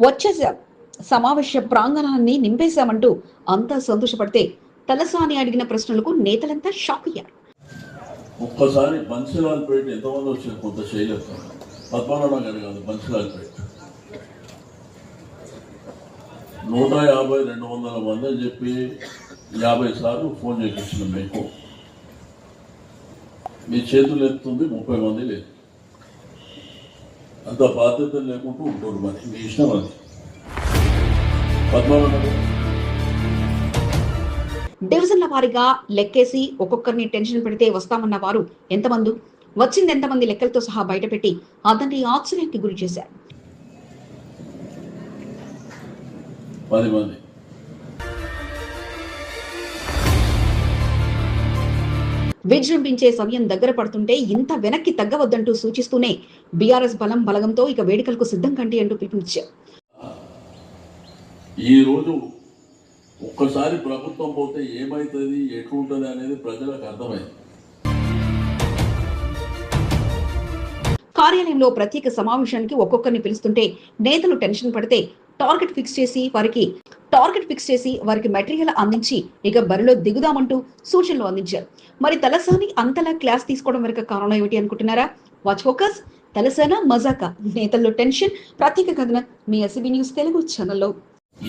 వచ్చేసా. సమావేశ ప్రాంగణాన్ని నింపేశామంటూ అంతా సంతోషపడితే తలసాని అడిగిన ప్రశ్నలకు నేతలంతా షాక్ అయ్యారు. ఒక్కసారి బన్సిలాల్పేట ఎంతమంది వచ్చారు? కొంత చేయలేదు పద్మనాభ గారు కాదు బన్సిలాల్పేట నూట యాభై రెండు వందల మంది అని చెప్పి యాభై సార్లు ఫోన్ చేయించిన మీకు. మీ చేతులు ఎత్తుంది ముప్పై మంది లేదు. అంత బాధ్యత లేకుంటూ ఉంటారు మరి. మీ ఇష్టం అది. డివిజన్ల వారీగా లెక్కేసి ఒక్కొక్కరిని టెన్షన్ పెడితే వస్తామన్న వారు ఎంతమంది? వచ్చింది ఎంతమంది లెక్కలతో సహా బయటపెట్టి అతన్ని ఆశ్చర్యానికి గురి చేశారు. పది మంది. విజృంభించే సమయం దగ్గర పడుతుంటే ఇంత వెనక్కి తగ్గవద్దంటూ సూచిస్తూనే బీఆర్ఎస్ బలం బలగంతో ఇక వేడుకలకు సిద్ధం కండి అంటూ పిలుపునిచ్చారు. ఈ రోజు ఒక్కసారి ప్రభుత్వం పోతే ఏమవుతుంది ఎట్లుంటుంది అనేది ప్రజలకు అర్థమైంది. కార్యాలయంలో ప్రత్యేక సమావేశానికి ఒక్కొక్కరిని పిలుస్తుంటే నేతలు టెన్షన్ పడితే టార్గెట్ ఫిక్స్ చేసి వారికి టార్గెట్ ఫిక్స్ చేసి వారికి మెటీరియల్ అందించి ఇక బరిలో దిగుదామంటూ సూచనలు అందించారు. మరి తలసాని అంతలా క్లాస్ తీసుకోవడం వరకు కారణం ఏమిటి అనుకుంటున్నారా? వాచ్ ఫోకస్ తలసాన మజాక. నేతల్లో టెన్షన్ ప్రత్యేక కథన మీ ఎస్బీ న్యూస్ తెలుగు ఛానల్లో.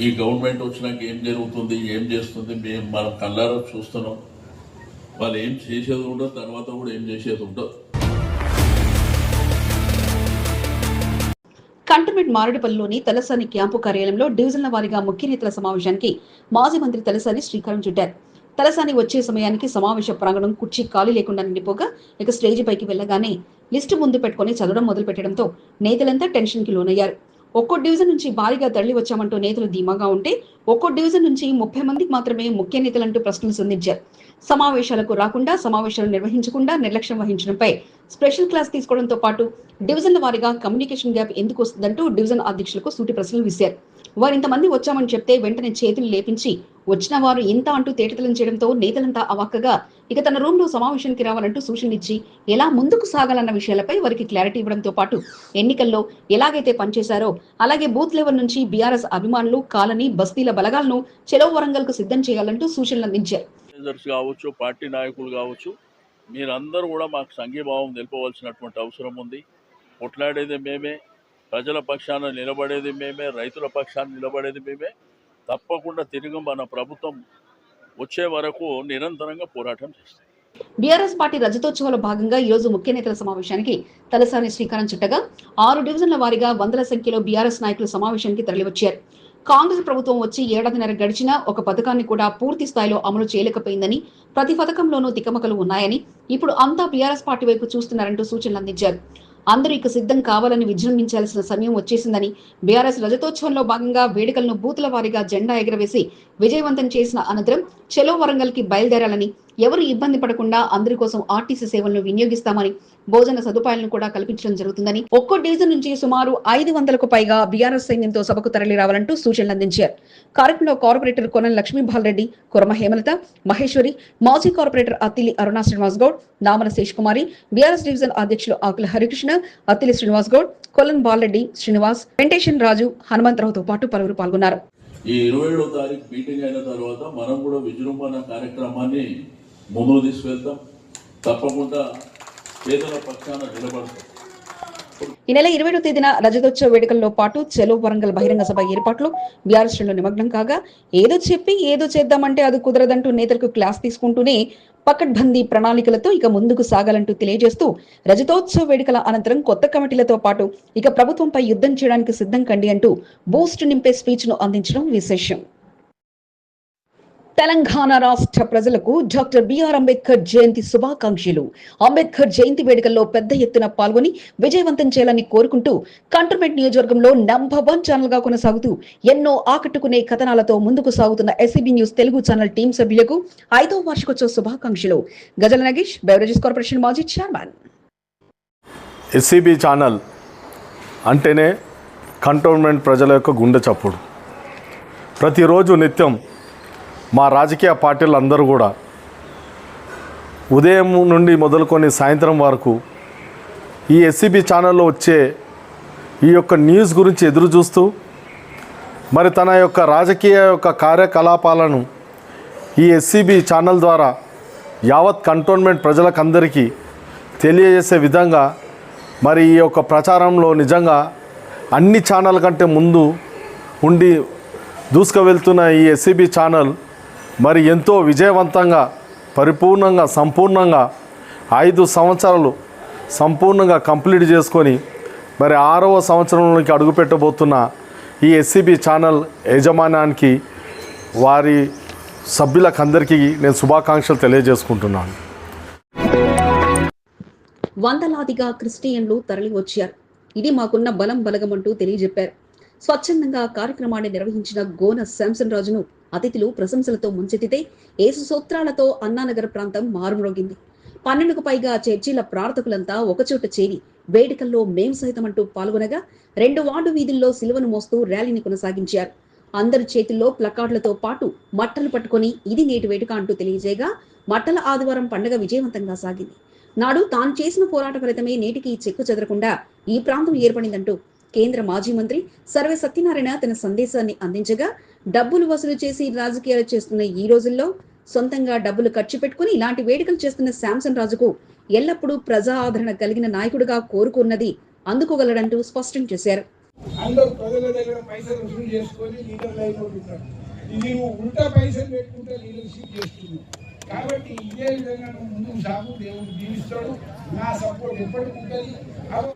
ఈ గవర్నమెంట్ వచ్చినాక ఏం జరుగుతుంది ఏం చేస్తుంది మేము మనం కళ్ళారా చూస్తున్నాం. వాళ్ళు ఏం చేసేది ఉండదు తర్వాత కూడా ఏం చేసేది ఉండదు. కంటోన్మెంట్ మారేడుపల్లిలోని తలసాని క్యాంపు కార్యాలయంలో డివిజన్ల వారీగా ముఖ్య నేతల సమావేశానికి మాజీ మంత్రి తలసాని శ్రీకారం చుట్టారు. తలసాని వచ్చే సమయానికి సమావేశ ప్రాంగణం కుర్చీ ఖాళీ లేకుండా నిండిపోగా ఇక స్టేజ్ పైకి వెళ్ళగానే లిస్టు ముందు పెట్టుకుని చదవడం మొదలు పెట్టడంతో నేతలంతా టెన్షన్కి లోనయ్యారు. ఒక్కో డివిజన్ నుంచి భారీగా తరలి వచ్చామంటూ నేతలు ధీమాగా ఉంటే ఒక్కో డివిజన్ నుంచి ముప్పై మందికి మాత్రమే ముఖ్య నేతలంటూ ప్రశ్నలు సంధించారు. సమావేశాలకు రాకుండా సమావేశాలు నిర్వహించకుండా నిర్లక్ష్యం వహించడంపై స్పెషల్ క్లాస్ తీసుకోవడంతో పాటు డివిజన్ల వారీగా కమ్యూనికేషన్ గ్యాప్ ఎందుకు వస్తుందంటూ డివిజన్ అధ్యక్షులకు సూటి ప్రశ్నలు విసిరారు. వారు ఇంతమంది వచ్చామని చెప్తే వెంటనే చేతులు లేపించి వచ్చిన వారు ఇంత అంటూ తేటతలం చేయడంతో నేతలంతా అవాక్కగా ఇక తన రూమ్లో సమావేశానికి రావాలంటూ సూచనలు ఇచ్చి ఎలా ముందుకు సాగాలన్న విషయాలపై వారికి క్లారిటీ ఇవ్వడంతో పాటు ఎన్నికల్లో ఎలాగైతే పనిచేశారో అలాగే బూత్ లెవెల్ నుంచి బీఆర్ఎస్ అభిమానులు కాలనీ బస్తీల బలగాలను చెలవు వరంగల్కు సిద్ధం చేయాలంటూ సూచనలు అందించారు. మేనేజర్స్ కావచ్చు పార్టీ నాయకులు కావచ్చు మీరందరూ కూడా మాకు సంఘీభావం నిలపవలసినటువంటి అవసరం ఉంది. కొట్లాడేది మేమే ప్రజల పక్షాన నిలబడేది మేమే రైతుల పక్షాన నిలబడేది మేమే. తప్పకుండా తిరిగి మన ప్రభుత్వం వచ్చే వరకు నిరంతరంగా పోరాటం చేస్తాం. బీఆర్ఎస్ పార్టీ రజతోత్సవాల భాగంగా ఈ రోజు ముఖ్య నేతల సమావేశానికి తలసాని శ్రీకారం చుట్టగా ఆరు డివిజన్ల వారీగా వందల సంఖ్యలో బీఆర్ఎస్ నాయకులు సమావేశానికి తరలివచ్చారు. కాంగ్రెస్ ప్రభుత్వం వచ్చి ఏడాదిన్నర గడిచినా ఒక పథకాన్ని కూడా పూర్తి స్థాయిలో అమలు చేయలేకపోయిందని ప్రతి పథకంలోనూ తికమకలు ఉన్నాయని ఇప్పుడు అంతా బీఆర్ఎస్ పార్టీ వైపు చూస్తున్నారంటూ సూచనలు అందించారు. అందరూ ఇక సిద్ధం కావాలని విజృంభించాల్సిన సమయం వచ్చేసిందని బీఆర్ఎస్ రజతోత్సవంలో భాగంగా వేడుకలను బూతుల వారీగా జెండా ఎగరవేసి విజయవంతం చేసిన అనంతరం చెలో వరంగల్కి బయలుదేరాలని ఎవరు ఇబ్బంది పడకుండా అందరి కోసం ఆర్టీసీ సేవలను వినియోగిస్తామని భోజన సదుపాయాలను కూడా కల్పించడం జరుగుతుందని ఒక్కో డివిజన్ నుంచి సుమారు ఐదు వందలకు పైగా బీఆర్ఎస్ సైన్యంతో సభకు తరలి రావాలంటూ సూచనలు అందించారు. కార్యక్రమంలో కార్పొరేటర్ కొనం లక్ష్మీ బాలరెడ్డి కురమ హేమలత మహేశ్వరి మాజీ corporator Attili Aruna Srinivas Goud Namala Sesh Kumari BRS division అధ్యక్షులు ఆకుల హరికృష్ణ అత్తిలి శ్రీనివాస్ గౌడ్ కొలన్ బాలరెడ్డి శ్రీనివాస్ వెంకటేషన్ రాజు హనుమంతరావుతో పాటు పలువురు పాల్గొన్నారు. ఈ ఇరవై ఏడో తారీఖు మీటింగ్ అయిన తర్వాత మనం కూడా విజృంభణ కార్యక్రమాన్ని ముందుకు తీసుకువెళ్తాం. తప్పకుండా పేదల పక్షాన నిలబడతాం. ఈ నెల ఇరవై తేదీన రజతోత్సవ వేడుకల్లో పాటు చెలో వరంగల్ బహిరంగ సభ ఏర్పాట్లు బీఆర్ఎస్ నిమగ్నం కాగా ఏదో చెప్పి ఏదో చేద్దామంటే అది కుదరదంటూ నేతలకు క్లాస్ తీసుకుంటూనే పకడ్బందీ ప్రణాళికలతో ఇక ముందుకు సాగాలంటూ తెలియజేస్తూ రజతోత్సవ వేడుకల అనంతరం కొత్త కమిటీలతో పాటు ఇక ప్రభుత్వంపై యుద్ధం చేయడానికి సిద్ధం కండి అంటూ బూస్ట్ నింపే స్పీచ్ను అందించడం విశేషం. తెలంగాణ రాష్ట్ర ప్రజలకు డాక్టర్ బిఆర్ అంబేద్కర్ జయంతి శుభాకాంక్షలు. అంబేద్కర్ జయంతి వేడుకల్లో పెద్ద ఎత్తున పాల్గొని విజయవంతం చేయాలని కోరుకుంటూ కంటర్మెంట్ నియోజకవర్గంలో నంబర్ వన్ ఛానల్గా కొనసాగుతూ ఎన్నో ఆకట్టుకునే కథనాలతో ముందుకు సాగుతున్న SCB news Telugu channel team సభ్యులకు ఐదో వార్షికోత్సవ శుభాకాంక్షలు. గజల నగేష్ బెవరేజెస్ కార్పొరేషన్ మాజీ చైర్మన్. ఎస్సీబీ ఛానల్ అంటేనే కంటోన్మెంట్ ప్రజల యొక్క గుండె చప్పుడు. ప్రతిరోజు నిత్యం మా రాజకీయ పార్టీలు అందరూ కూడా ఉదయం నుండి మొదలుకొని సాయంత్రం వరకు ఈ ఎస్సీబీ ఛానల్లో వచ్చే ఈ యొక్క న్యూస్ గురించి ఎదురు చూస్తూ మరి తన యొక్క రాజకీయ యొక్క కార్యకలాపాలను ఈ ఎస్సీబీ ఛానల్ ద్వారా యావత్ కంటోన్మెంట్ ప్రజలకందరికీ తెలియజేసే విధంగా మరి ఈ యొక్క ప్రచారంలో నిజంగా అన్ని ఛానల్ కంటే ముందు ఉండి దూసుకు వెళ్తున్న ఈ ఎస్సీబీ ఛానల్ మరి ఎంతో విజయవంతంగా పరిపూర్ణంగా సంపూర్ణంగా ఐదు సంవత్సరాలు సంపూర్ణంగా కంప్లీట్ చేసుకొని మరి ఆరవ సంవత్సరంలోకి అడుగుపెట్టబోతున్న ఈ ఎస్సీబీ ఛానల్ యజమానానికి వారి సభ్యులకందరికీ నేను శుభాకాంక్షలు తెలియజేసుకుంటున్నాను. వందలాదిగా క్రిస్టియన్లు తరలి వచ్చారు. ఇది మాకున్న బలం బలగమంటూ తెలియజెప్పారు. స్వచ్ఛందంగా కార్యక్రమాన్ని నిర్వహించిన గోన శాంసన్ రాజును అతిథులు ప్రశంసలతో ముంచెత్తితే ఏసు సూత్రాలతో అన్నానగర్ ప్రాంతం మారుమ్రోగింది. పన్నెండుకు పైగా చర్చిల ప్రార్థకులంతా ఒకచోట చేరి వేడుకల్లో మేం సహితమంటూ అంటూ పాల్గొనగా రెండు వార్డు వీధుల్లో సిలువను మోస్తూ ర్యాలీని కొనసాగించారు. అందరి చేతుల్లో ప్లకార్డులతో పాటు మట్టలు పట్టుకొని ఇది నేటి వేడుక అంటూ తెలియజేయగా మట్టల ఆదివారం పండుగ విజయవంతంగా సాగింది. నాడు తాను చేసిన పోరాట ఫలితమే నేటికి చెక్కు చెదరకుండా ఈ ప్రాంతం ఏర్పడిందంటూ కేంద్ర మాజీ మంత్రి సర్వే సత్యనారాయణ తన సందేశాన్ని అందించగా డబ్బులు వసూలు చేసి రాజకీయాలు చేస్తున్న ఈ రోజుల్లో సొంతంగా డబ్బులు ఖర్చు పెట్టుకుని ఇలాంటి వేడుకలు చేస్తున్న శాంసన్ రాజుకు ఎల్లప్పుడూ ప్రజా ఆదరణ కలిగిన నాయకుడిగా కోరుకున్నది అందుకోగలడంటూ స్పష్టం చేశారు. ఇది నువ్వు ఉల్టా పైసలు పెట్టుకుంటే లీడర్షిప్ చేస్తుంది. కాబట్టి ఇదే విధంగా నువ్వు ముందుకు సాగు దేవుడు దీవిస్తాడు. నా సపోర్ట్ ఎప్పటికీ ఉంటుంది.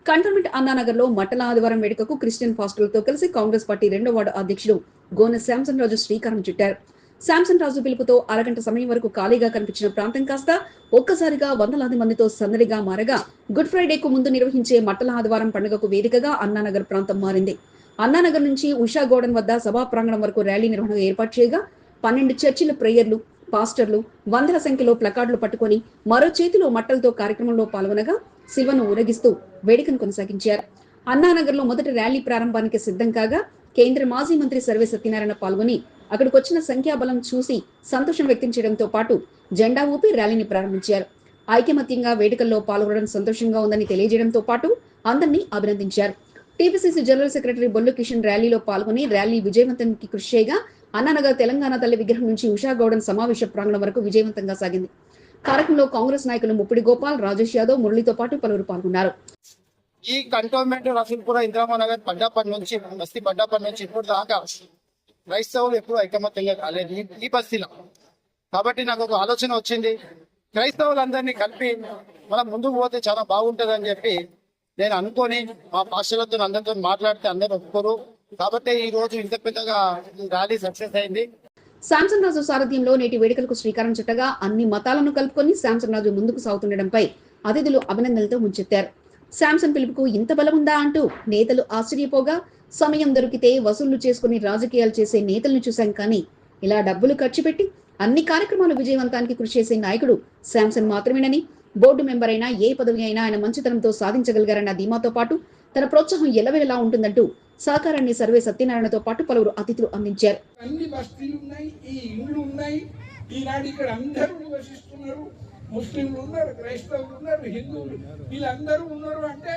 కంటోన్మెంట్ అన్నానగర్లో మట్టల ఆదివారం వేడుకకు క్రిస్టియన్ పాస్టర్లతో కలిసి కాంగ్రెస్ పార్టీ రెండో వార్డు అధ్యక్షుడు గోన శాంసన్ రాజు శ్రీకారం చుట్టారు. శాంసన్ రాజు పిలుపుతో అరగంట సమయం వరకు ఖాళీగా కనిపించిన ప్రాంతం కాస్త ఒక్కసారిగా వందలాది మందితో సందడిగా మారగా గుడ్ ఫ్రైడేకు ముందు నిర్వహించే మట్టల ఆదివారం పండుగకు వేదికగా అన్నానగర్ ప్రాంతం మారింది. అన్నానగర్ నుంచి ఉషా గోడన్ వద్ద సభా ప్రాంగణం వరకు ర్యాలీ నిర్వహణ ఏర్పాటు చేయగా పన్నెండు చర్చిల ప్రేయర్లు పాస్టర్లు వందల సంఖ్యలో ప్లకార్డులు పట్టుకొని మరో చేతిలో మట్టలతో కార్యక్రమంలో పాల్గొనగా శివను ఊరగిస్తూ వేడుకను కొనసాగించారు. అన్నానగర్లో మొదటి ర్యాలీ ప్రారంభానికి సిద్ధం కాగా కేంద్ర మాజీ మంత్రి సర్వే సత్యనారాయణ పాల్గొని అక్కడికి వచ్చిన సంఖ్యాబలం చూసి సంతోషం వ్యక్తం చేయడంతో పాటు జెండా ఊపి ర్యాలీని ప్రారంభించారు. ఐకమత్యంగా వేడుకల్లో పాల్గొనడం సంతోషంగా ఉందని తెలియజేయడంతో పాటు అందరినీ అభినందించారు. TPCC general secretary Bollu Kishan ర్యాలీలో పాల్గొని ర్యాలీ విజయవంతానికి కృషి చేయగా అన్నానగర్ తెలంగాణ తల్లి విగ్రహం నుంచి ఉషా గౌడన్ సమావేశ ప్రాంగణం వరకు విజయవంతంగా సాగింది. కార్యక్రమంలో కాంగ్రెస్ నాయకులు ముప్పిడి గోపాల్ రాజేష్ యాదవ్ మురళితో పాటు పలువురు పాల్గొన్నారు. ఈ కంటోన్మెంట్ రసూల్పుర ఇంద్రామా నగర్ పడ్డాపట్ నుంచి బస్తీ పడ్డాపట్ నుంచి ఇప్పుడు దాకా క్రైస్తవులు ఎప్పుడు ఐకమత్యంగా కాలేదు ఈ- ఈ బస్తీలో. కాబట్టి నాకు ఒక ఆలోచన వచ్చింది. క్రైస్తవులందరినీ కలిపి మనం ముందుకు పోతే చాలా బాగుంటుంది అని చెప్పి నేను అనుకొని మా పాస్టర్లతో అందరితో మాట్లాడితే అందరూ ఒప్పుకోరు. కాబట్టి ఈ రోజు ఇంత పెద్దగా ర్యాలీ సక్సెస్ అయింది. శాంసన్ రాజు సారథ్యంలో నేటి వేడుకలకు శ్రీకారం చుట్టగా అన్ని మతాలను కలుపుకొని శాంసన్ రాజు ముందుకు సాగుతుండడంపై అతిథులు అభినందనలతో ముంచెత్తారు. శాంసన్ పిలుపుకు ఇంత బలం ఉందా అంటూ నేతలు ఆశ్చర్యపోగా సమయం దొరికితే వసూళ్ళు చేసుకుని రాజకీయాలు చేసే నేతలను చూశాం కానీ ఇలా డబ్బులు ఖర్చు పెట్టి అన్ని కార్యక్రమాలు విజయవంతానికి కృషి చేసే నాయకుడు శాంసన్ మాత్రమేనని బోర్డు మెంబర్ అయినా ఏ పదవి అయినా ఆయన మంచితనంతో సాధించగలిగారన్న ధీమాతో పాటు తన ప్రోత్సాహం ఎల్లవేళలా ఉంటుందంటూ సహకారాన్ని సర్వే సత్యనారాయణతో పాటు పలువురు అతిథులు అందించారు. అన్ని బస్తీలు ఉన్నాయి ఈ ఇండ్లు ఉన్నాయి. ఈనాడు ఇక్కడ అందరూ నివసిస్తున్నారు. ముస్లింలు ఉన్నారు క్రైస్తవులు ఉన్నారు హిందువులు. వీళ్ళందరూ ఉన్నారు అంటే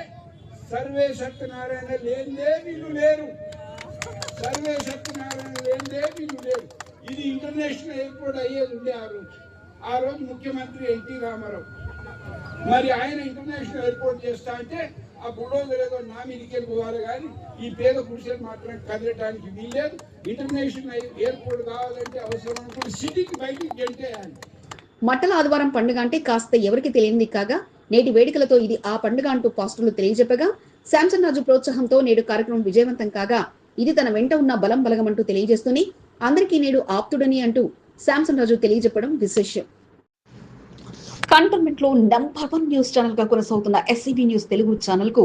సర్వే సత్యనారాయణ లేనిదే వీళ్ళు లేరు. సర్వే సత్యనారాయణ లేనిదే వీళ్ళు లేరు. ఇది ఇంటర్నేషనల్ ఎయిర్పోర్ట్ అయ్యేది ఉండే ఆ రోజు. ఆ రోజు ముఖ్యమంత్రి ఎన్టీ రామారావు. మరి ఆయన ఇంటర్నేషనల్ ఎయిర్పోర్ట్ చేస్తా అంటే ఆ బుల్డోజర్ ఏదో నా మీదకి పోవాలి కానీ ఈ పేద కుడిసెలు మాత్రం కదలటానికి వీల్లేదు. ఇంటర్నేషనల్ ఎయిర్పోర్ట్ కావాలంటే అవసరం అనుకుంటే సిటీకి బయటికి గెంటేయాలి మట్టల ఆదివారం పండుగ అంటే కాస్త ఎవరికి తెలియంది కాగా నేటి వేడుకలతో ఇది ఆ పండుగ అంటూ పాస్టర్లు తెలియజెప్పగా శాంసన్ రాజు ప్రోత్సాహంతో నేడు కార్యక్రమం విజయవంతం కాగా ఇది తన వెంట ఉన్న బలం బలగమంటూ తెలియజేస్తూనే అందరికీ నేడు ఆప్తుడని అంటూ శాంసన్ రాజు తెలియజెప్పడం విశేషం. కంటోన్మెంట్లో నంబర్ వన్ న్యూస్ ఛానల్గా కొనసాగుతున్న ఎస్సీబీ న్యూస్ తెలుగు ఛానల్కు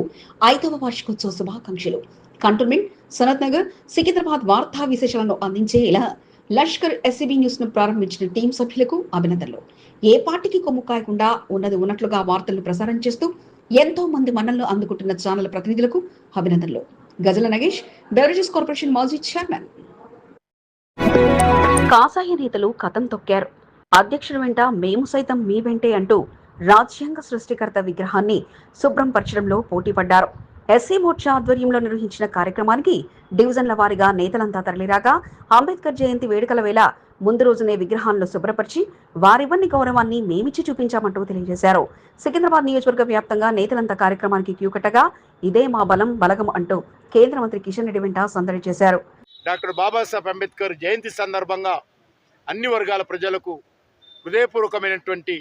ఐదవ వార్షికోత్సవ శుభాకాంక్షలు. కంటోన్మెంట్ సనత్ నగర్ సికింద్రాబాద్ వార్తా విశేషాలను అందించే ఇలా లష్కర్ ఎస్సీబీ న్యూస్ను ప్రారంభించిన టీం సభ్యులకు అభినందనలు. ఏ పార్టీకి కొమ్ము కాయకుండా ఉన్నది ఉన్నట్లుగా వార్తలను ప్రసారం చేస్తూ ఎంతో మంది మన్నలను అందుకుంటున్న ఛానల్ ప్రతినిధులకు అభినందనలు. గజల నగేష్ బెవరేజెస్ కార్పొరేషన్ మాజీ చైర్మన్. కాసాయ నేతలు కథం తొక్కారు. అధ్యక్షుడి వెంట మేము సైతం మీ వెంటే అంటూ రాజ్యాంగ సృష్టికర్త విగ్రహాన్ని శుభ్రం పరచడంలో పోటీ పడ్డారు ఎస్సీ మోర్చా ఆధ్వర్యంలో నిర్వహించిన కార్యక్రమానికి డివిజన్ల వారీగా నేతలంతా తరలిరాగా అంబేద్కర్ జయంతి వేడుకల వేళ ముందు రోజునే విగ్రహాలను శుభ్రపరిచి వారివ్వని గౌరవాన్ని మేమిచ్చి చూపించామంటూ తెలియజేశారు. సికింద్రాబాద్ నియోజకవర్గ వ్యాప్తంగా నేతలంతా కార్యక్రమానికి క్యూ కట్టగా ఇదే మా బలం బలగం అంటూ కేంద్ర మంత్రి కిషన్ రెడ్డి వెంట సందడి చేశారు. డాక్టర్ బాబాసాహెబ్ అంబేద్కర్ జయంతి సందర్భంగా అన్ని వర్గాల ప్రజలకు హృదయపూర్వకమైనటువంటి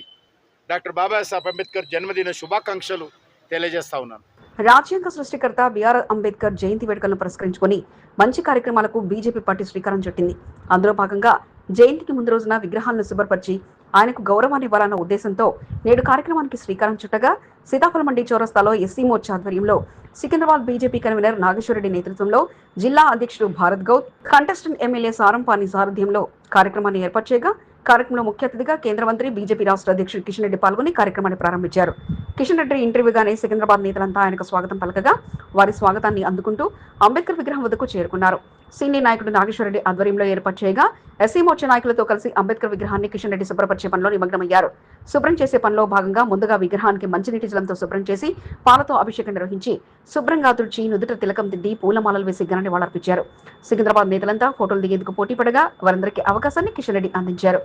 డాక్టర్ బాబాసాహెబ్ అంబేద్కర్ జన్మదిన శుభాకాంక్షలు తెలియజేస్తా ఉన్నాను. రాజ్యాంగ సృష్టికర్త బిఆర్ అంబేద్కర్ జయంతి వేడుకలను పురస్కరించుకుని మంచి కార్యక్రమాలకు బీజేపీ పార్టీ శ్రీకారం చుట్టింది. అందులో భాగంగా జయంతికి ముందు రోజున విగ్రహాలను శుభ్రపరిచి ఆయనకు గౌరవాన్ని ఇవ్వాలన్న ఉద్దేశంతో నేడు కార్యక్రమానికి శ్రీకారం చుట్టగా సీతాఫలం మండి చౌరస్తాలో ఎస్సీ మోర్చా ఆధ్వర్యంలో సికింద్రాబాద్ బీజేపీ కన్వీనర్ నాగేశ్వరరెడ్డి నేతృత్వంలో జిల్లా అధ్యక్షుడు భారత్ గౌద్ కంటెస్టెంట్ ఎమ్మెల్యే సారంపాని సారథ్యంలో కార్యక్రమాన్ని ఏర్పాటు చేయగా కార్యక్రమంలో ముఖ్య అతిథిగా కేంద్ర మంత్రి బీజేపీ రాష్ట్ర అధ్యక్షుడు కిషన్ రెడ్డి పాల్గొని కార్యక్రమాన్ని ప్రారంభించారు. కిషన్ రెడ్డి ఇంటర్వ్యూగానే సికింద్రాబాద్ నేతలంతా ఆయనకు స్వాగతం పలకగా వారి స్వాగతాన్ని అందుకుంటూ అంబేద్కర్ విగ్రహం వద్దకు చేరుకున్నారు. సీనియర్ నాయకుడు నాగేశ్వరరెడ్డి ఆధ్వర్యంలో ఏర్పాటు చేయగా ఎస్సీ మోర్చా నాయకులతో కలిసి అంబేద్కర్ విగ్రహాన్ని కిషన్ రెడ్డి శుభ్రపరిచే పనిలో నిమగ్నమయ్యారు. శుభ్రం చేసే పనిలో భాగంగా ముందుగా విగ్రహానికి మంచినీటి జలంతో శుభ్రం చేసి పాలతో అభిషేకం నిర్వహించి శుభ్రంగా తుడిచి నుదుట తిలకం దిద్ది పూలమాలలు వేసి ఘన నివాళులర్పించారు. సికింద్రాబాద్ నేతలంతా ఫోటోలు దిగేందుకు పోటీ పడగా వారందరికీ అవకాశాన్ని కిషన్ రెడ్డి అందించారు.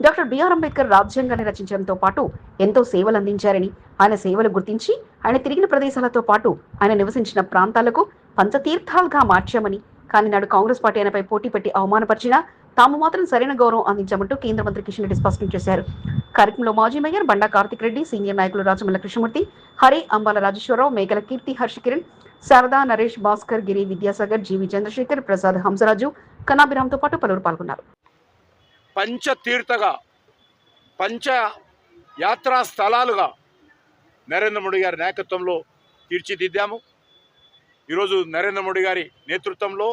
డాక్టర్ బిఆర్ అంబేద్కర్ రాజ్యాంగాన్ని రచించడంతో పాటు ఎంతో సేవలు అందించారని ఆయన సేవలు గుర్తించి ఆయన తిరిగిన ప్రదేశాలతో పాటు ఆయన నివసించిన ప్రాంతాలకు పంచతీర్థాలుగా మార్చామని కానీ నాడు కాంగ్రెస్ పార్టీ ఆయనపై పోటీ పెట్టి అవమానపరిచినా తాము మాత్రం సరైన గౌరవం అందించామంటూ కేంద్ర మంత్రి కిషన్ రెడ్డి స్పష్టం చేశారు. కార్యక్రమంలో మాజీ మేయర్ బండా కార్తిక్ రెడ్డి సీనియర్ నాయకులు రాజమల్ల కృష్ణమూర్తి హరి అంబాల రాజేశ్వరరావు మేకల కీర్తి హర్ష కిరణ్ శారదా నరేష్ భాస్కర్ గిరి విద్యాసాగర్ జీవి చంద్రశేఖర్ ప్రసాద్ హంసరాజు కనాభిరామ్తో పాటు పలువురు పాల్గొన్నారు. పంచ తీర్థగా పంచ యాత్రా స్థలాలుగా నరేంద్ర మోడీ గారి నాయకత్వంలో తీర్చిదిద్దాము. ఈరోజు నరేంద్ర మోడీ గారి నేతృత్వంలో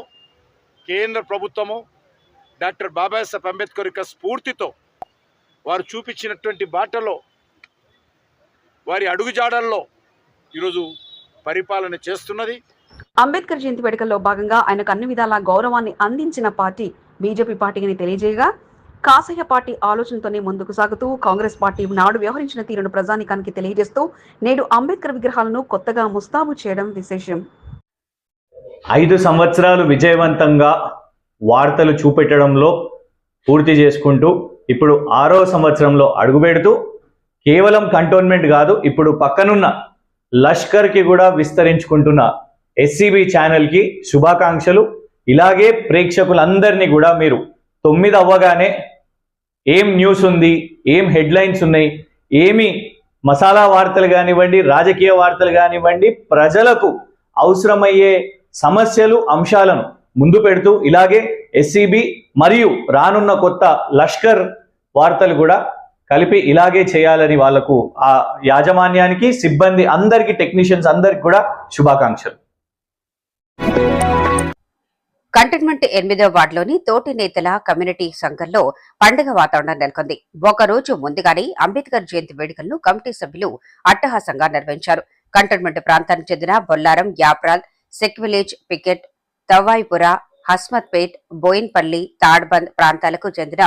కేంద్ర ప్రభుత్వము డాక్టర్ బాబాసాహెబ్ అంబేద్కర్ యొక్క స్ఫూర్తితో వారు చూపించినటువంటి బాటలో వారి అడుగుజాడల్లో ఈరోజు పరిపాలన చేస్తున్నది. అంబేద్కర్ జయంతి వేడుకల్లో భాగంగా ఆయనకు అన్ని విధాల గౌరవాన్ని అందించిన పార్టీ బీజేపీ పార్టీని తెలియజేయగా కాసయ్య పార్టీ ఆలోచనతోనే ముందుకు సాగుతూ కాంగ్రెస్ పార్టీ నాడు వ్యవహరించిన తీరును ప్రజానికానికి తెలియజేస్తూ నేడు అంబేద్కర్ విగ్రహాలను కొత్తగా ముస్తాబు చేయడం విశేషం. ఐదు సంవత్సరాలు విజయవంతంగా వార్తలు చూపెట్టడంలో పూర్తి చేసుకుంటూ ఇప్పుడు ఆరో సంవత్సరంలో అడుగుపెడుతూ కేవలం కంటోన్మెంట్ కాదు ఇప్పుడు పక్కనున్న లష్కర్కి కూడా విస్తరించుకుంటున్న ఎస్సీబీ ఛానల్కి శుభాకాంక్షలు. ఇలాగే ప్రేక్షకులందరినీ కూడా మీరు తొమ్మిది అవ్వగానే ఏం న్యూస్ ఉంది ఏం హెడ్లైన్స్ ఉన్నాయి ఏమి మసాలా వార్తలు కానివ్వండి రాజకీయ వార్తలు కానివ్వండి ప్రజలకు అవసరమయ్యే సమస్యలు అంశాలను ముందు పెడుతూ ఇలాగే ఎస్సీబీ మరియు రానున్న కొత్త లష్కర్ వార్తలు కూడా కలిపి ఇలాగే చేయాలని వాళ్ళకు ఆ యాజమాన్యానికి సిబ్బంది అందరికీ టెక్నీషియన్స్ అందరికి కూడా శుభాకాంక్షలు. కంటైన్మెంట్ ఎనిమిదవ వార్డులోని తోటి నేతల కమ్యూనిటీ సంఘంలో పండుగ వాతావరణం నెలకొంది. ఒక రోజు ముందుగానే అంబేద్కర్ జయంతి వేడుకలను కమిటీ సభ్యులు అట్టహాసంగా నిర్వహించారు. కంటైన్మెంట్ ప్రాంతానికి చెందిన Bollaram Yapral sick village picket తవ్వాయిపుర Hasmathpet Boinpally Tadbund ప్రాంతాలకు చెందిన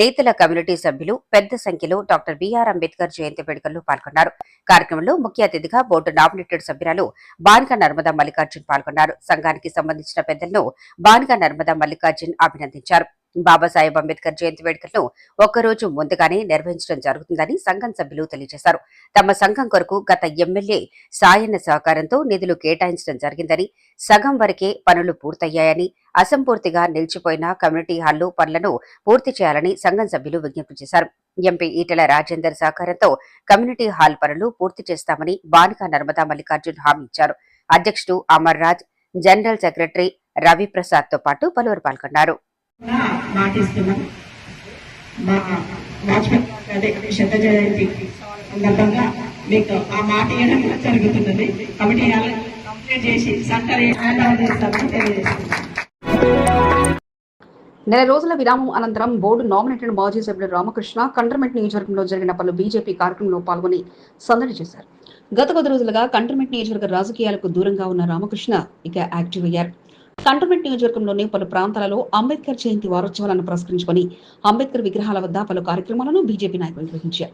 నేతల కమ్యూనిటీ సభ్యులు పెద్ద సంఖ్యలో డాక్టర్ బిఆర్ అంబేద్కర్ జయంతి వేడుకల్లో పాల్గొన్నారు. కార్యక్రమంలో ముఖ్య అతిథిగా బోర్డు నామినేటెడ్ సభ్యురాలు బానిక నర్మదా మల్లికార్జున్ పాల్గొన్నారు. సంఘానికి సంబంధించిన పెద్దలను బానిక నర్మదా మల్లికార్జున్ అభినందించారు. బాబాసాహెబ్ అంబేద్కర్ జయంతి వేడుకలను ఒక్కరోజు ముందుగానే నిర్వహించడం జరుగుతుందని సంఘం సభ్యులు తెలియజేశారు. తమ సంఘం కొరకు గత ఎమ్మెల్యే సాయన్న సహకారంతో నిధులు కేటాయించడం జరిగిందని సగం వరకే పనులు పూర్తయ్యాయని అసంపూర్తిగా నిలిచిపోయిన కమ్యూనిటీ హాల్లో పనులను పూర్తి చేయాలని సంఘం సభ్యులు విజ్ఞప్తి చేశారు. ఎంపీ ఈటల రాజేందర్ సహకారంతో కమ్యూనిటీ హాల్ పనులు పూర్తి చేస్తామని బానిక నర్మదా మల్లికార్జున్ హామీ ఇచ్చారు. అధ్యక్షుడు అమర్ రాజ్ జనరల్ సెక్రటరీ రవిప్రసాద్తో పాటు పలువురు పాల్గొన్నారు. కూడా మా వాజ్పేయి అదే శత జయంతి సందర్భంగా మీకు ఆ మాట ఇవ్వడం జరుగుతున్నది. కాబట్టి కంప్లీట్ చేసి సక్కరే హ్యాండ్ నెల రోజుల విరామం అనంతరం బోర్డు నామినేటెడ్ మాజీ సభ్యుడు రామకృష్ణ కంటర్మెంట్ నియోజకవర్గంలో జరిగిన పలు బీజేపీ కార్యక్రమంలో పాల్గొని సందడి చేశారు. గత కొద్ది రోజులుగా కంటర్మెంట్ నియోజకవర్గ రాజకీయాలకు దూరంగా ఉన్న రామకృష్ణ ఇక యాక్టివ్ అయ్యారు. కంటోన్మెంట్ నియోజకవర్గంలోని పలు ప్రాంతాలలో అంబేద్కర్ జయంతి వారోత్సవాలను పురస్కరించుకొని అంబేద్కర్ విగ్రహాల వద్ద పలు కార్యక్రమాలను బీజేపీ నాయకులు నిర్వహించారు.